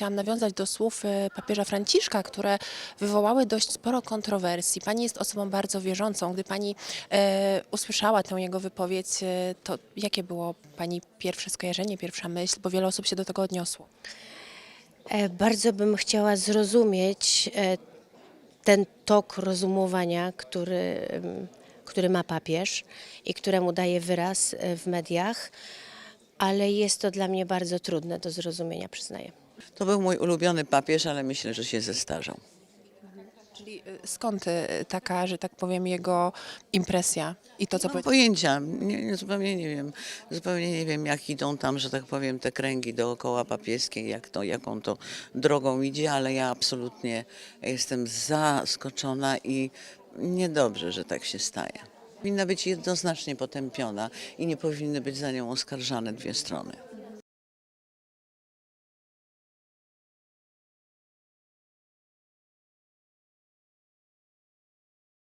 chciałam nawiązać do słów e, papieża Franciszka, które wywołały dość sporo kontrowersji. Pani jest osobą bardzo wierzącą. Gdy pani e, usłyszała tę jego wypowiedź, e, to jakie było pani pierwsze skojarzenie, pierwsza myśl, bo wiele osób się do tego odniosło? E, Bardzo bym chciała zrozumieć ten tok rozumowania, który, który ma papież i któremu daje wyraz w mediach, ale jest to dla mnie bardzo trudne do zrozumienia, przyznaję. To był mój ulubiony papież, ale myślę, że się zestarzał. Czyli e, skąd e, taka, że tak powiem, jego impresja i to, co Mam powiedział? pojęcia, nie, nie, zupełnie nie wiem. Zupełnie nie wiem, jak idą tam, że tak powiem, te kręgi dookoła papieskie, jak to, jaką to drogą idzie, ale ja absolutnie jestem zaskoczona i niedobrze, że tak się staje. Powinna być jednoznacznie potępiona i nie powinny być za nią oskarżane dwie strony.